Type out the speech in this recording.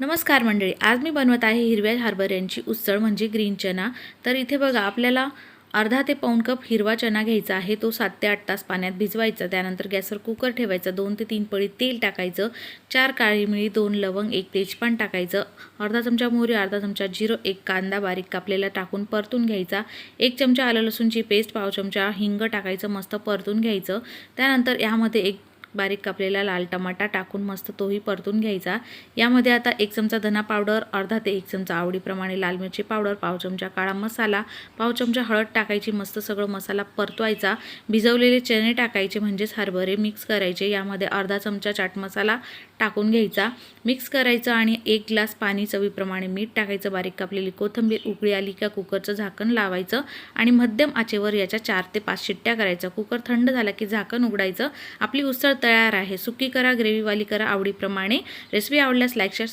नमस्कार मंडळी आज मी बनवत आहे हिरव्या हरभऱ्यांची उसळ म्हणजे ग्रीन चना. तर इथे बघा आपल्याला अर्धा ते पाऊण कप हिरवा चना घ्यायचा आहे. तो सात ते आठ तास पाण्यात भिजवायचा. त्यानंतर गॅसवर कुकर ठेवायचा. दोन ते तीन पळी तेल टाकायचं. चार काळी मिळी दोन लवंग एक तेजपान टाकायचं. अर्धा चमचा मोहरी अर्धा चमचा जिरो एक कांदा बारीक कापलेला टाकून परतून घ्यायचा. एक चमचा आलं लसूणची पेस्ट पाव चमचा हिंग टाकायचं. मस्त परतून घ्यायचं. त्यानंतर यामध्ये एक बारीक कापलेला लाल टमाटा टाकून मस्त तोही परतून घ्यायचा. यामध्ये आता एक चमचा धना पावडर अर्धा ते एक चमचा आवडीप्रमाणे लाल मिरची पावडर पाव चमचा काळा मसाला पाव चमचा हळद टाकायची मस्त सगळं मसाला परतवायचा. भिजवलेले चणे टाकायचे म्हणजेच हरभरे मिक्स करायचे. यामध्ये अर्धा चमचा चाट मसाला टाकून घ्यायचा. मिक्स करायचं आणि एक ग्लास पाणी चवीप्रमाणे मीठ टाकायचं. बारीक कापलेली कोथिंबीर उकळी आली का कुकरचं झाकण लावायचं आणि मध्यम आचेवर याच्या चार ते पाच शिट्ट्या करायच्या. कुकर थंड झाला की झाकण उघडायचं. आपली उसळ तयार आहे. सुकी करा ग्रेव्हीवाली करा आवडीप्रमाणे. रेसिपी आवडल्यास लाईक शेअर